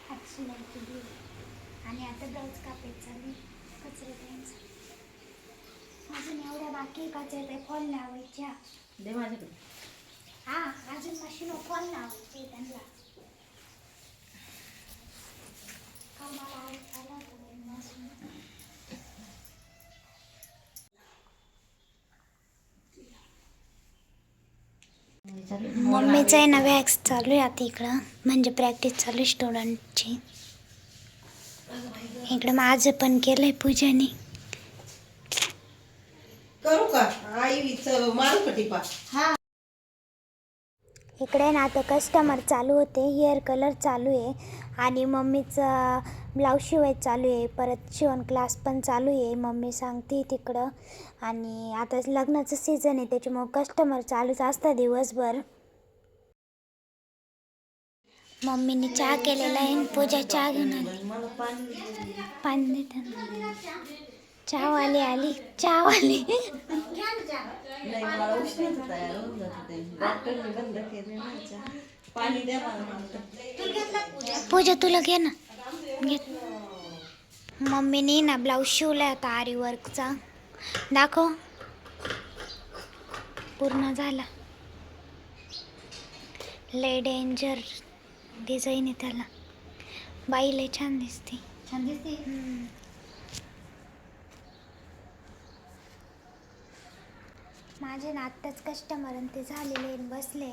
हात शिलाई केली आणि आता ब्लाऊज कापायचं चालू कचरे त्यांचं अजून एवढ्या बाकी कचरे फॉल लावायच्या. दे माझ्याकडे. हा अजून मशीन फॉल लावायचे त्यांना. कामाला आला मम्मीचं आहे ना वॅक्स चालू आहे आता इकडं. म्हणजे प्रॅक्टिस चालू आहे स्टुडंटची इकडं माझं पण केलंय पूजाने. करू का? आईच मारू का टिपा इकडे ना आता कस्टमर चालू होते हेअर कलर चालू आहे आणि मम्मीचं ब्लाऊज शिवाय चालू आहे. परत शिवण क्लास पण चालू आहे मम्मी सांगते तिकडं. आणि आता लग्नाचं सीझन आहे त्याच्यामुळं कस्टमर चालूच असतं दिवसभर. मम्मीने चहा केलेला आहे पूजा चहा घेऊन आली पाणी पाणी देतात चहावाली आली चहावाली. पूजा तुला घे ना. घे. मम्मीने ना ब्लाऊज शिवलाय आता आरी वर्कचा दाखव. पूर्ण झाला. लय डेंजर डिझाईन आहे त्याला. बाई लय छान दिसते. छान दिसते? माझे ना आत्ताच कस्टमर आणि ते झालेले आहे, बसले.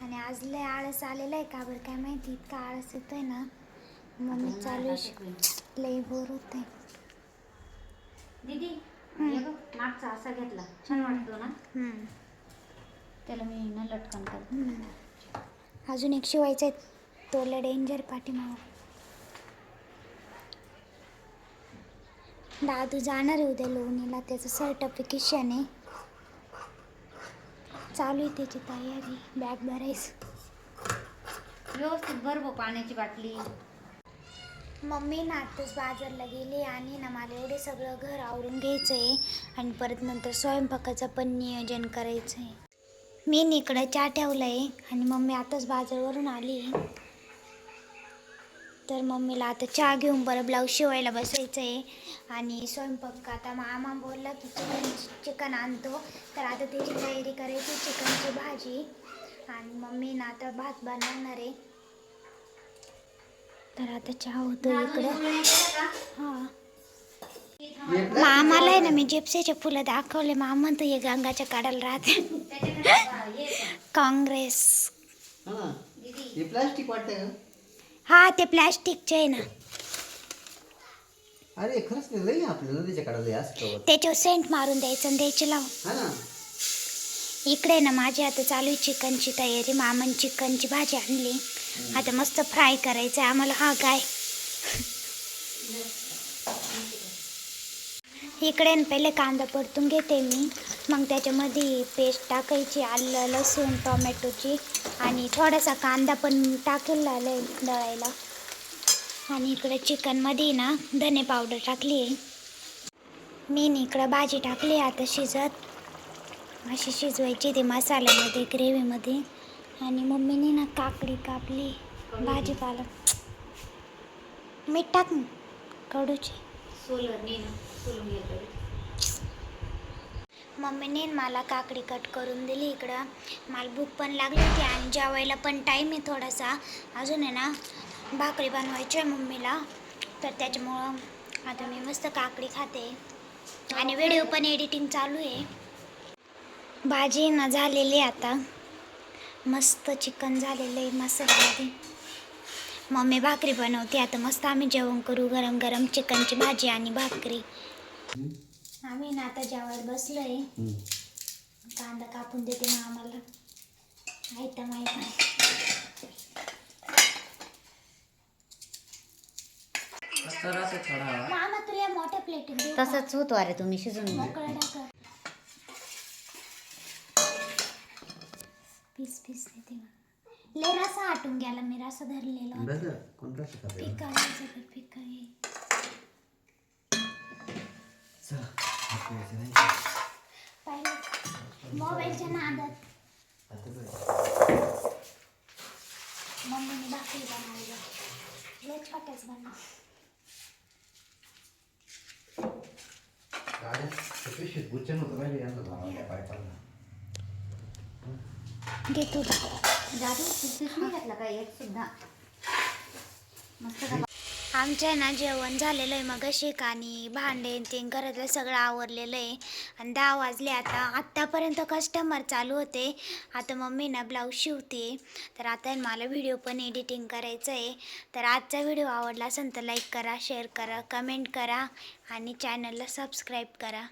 आणि आज लय आळस आलेला आहे. का बरं काय माहिती? इतका आळस येतोय ना. मम्मी चालू आहे. शिक- लय बोर होत आहे दीदी हे बघ, मागचा असा घेतला. छान वाटतो ना? हम्म. त्याला मी ना लटकन करते. हम्म. अजून एक शिवायचं आहे. तो लय डेंजर पाठीमागं. दादू जाणार आहे उद्या लोणीला. त्याचं सर्टिफिकेशन आहे. चालू आहे त्याची तयारी. बॅग भरायचं. व्यवस्थित भरवो पाण्याची बाटली. मम्मी ना आत्ताच बाजारला गेली आणि ना मला एवढे सगळं घर आवरून घ्यायचं आहे आणि परत नंतर स्वयंपाकाचं पण नियोजन करायचं आहे मी न इकडं चहा ठेवला आहे आणि मम्मी आताच बाजारवरून आली. आहे तर मम्मीला आता चहा घेऊन बरं ब्लाऊज शिवायला बसायचं आहे आणि स्वयंपाक आता मामा बोलला की चिकन चिकन आणतो. तर आता त्याची तयारी करायची चिकनची भाजी. आणि मम्मी ना आता भात बनवणार आहे. तर आता चहा होतो इकडं. हां. मामाला आहे ना मी जिप्सीचे फुलं दाखवले. मामा म्हणतो हे गंगाच्या काढायला राहते. काँग्रेस. प्लास्टिक वाटतं हा ते प्लॅस्टिकचे आहे ना. अरे खरंच नाही लई आपल्या नदीच्या काढायला असतं त्याच्यावर सेंट मारून द्यायचं आणि द्यायचे लावून. हा ना. इकडे ना माझी आता चालू आहे चिकनची तयारी. मामन चिकनची भाजी आणली. आता मस्त फ्राय करायचं आहे आम्हाला हा काय? इकडे ना पहिले कांदा परतून घेते मी. मग त्याच्यामध्ये पेस्ट टाकायची आलं लसूण टोमॅटोची. आणि थोडासा कांदा पण टाकेल आहे दळायला. आणि इकडे चिकनमध्ये ना धने पावडर टाकली आहे. मी ना इकडं भाजी टाकली आहे आता शिजत. अशी शिजवायची ते मसाल्यामध्ये ग्रेव्हीमध्ये आणि मम्मीने ना काकडी कापली भाजीपाला. मीठ टाक ना कडूची. सोलर ना सोलून घेतो मम्मीने मला काकडी कट करून दिली इकडं. मला भूक पण लागली होती आणि जेवायला पण टाईम आहे थोडासा. अजून आहे ना भाकरी बनवायची आहे मम्मीला. तर त्याच्यामुळं आता मी मस्त काकडी खाते. आणि व्हिडिओ पण एडिटिंग चालू आहे. भाजी ना झालेली आहे आता. मस्त चिकन झालेलं आहे मसाल्यामध्ये. मम्मी भाकरी बनवते. आता मस्त आम्ही जेवण करू गरम गरम चिकनची भाजी आणि भाकरी. आम्ही ना आता जेवायला बसलो आहे कांदा कापून देते ना आम्हाला. आयता माहिती असं मामा तुला मोठ्या का? तसंच होतो अरे तुम्ही शिजून घ्या. मोकळं टाका. पीस पीस देते ले रसा आटून गेला मी रसा धरलेला होता. बरं कोणता शिकायचं चला. मोबाईलच्या नादात. मम्मीने भाकरी बनवली लय छोट्याच बनव पिशवीत गुच्छन होतं पाहिजे यांचं भावाला पायपाला घे तू जादू तूच नाही घातला का? एक सुद्धा. मस्त आमच्या ना जेवण झालेलं आहे मग शिक आणि भांडे ते घरातलं सगळं आवरलेलं आहे. आणि दहा वाजले आता. आत्तापर्यंत कस्टमर चालू होते. आता मम्मी ना ब्लाऊज शिवते. तर आता मला व्हिडिओ पण एडिटिंग करायचं आहे. तर आजचा व्हिडिओ आवडला असेल तर लाईक करा शेअर करा कमेंट करा आणि चॅनलला सबस्क्राईब करा.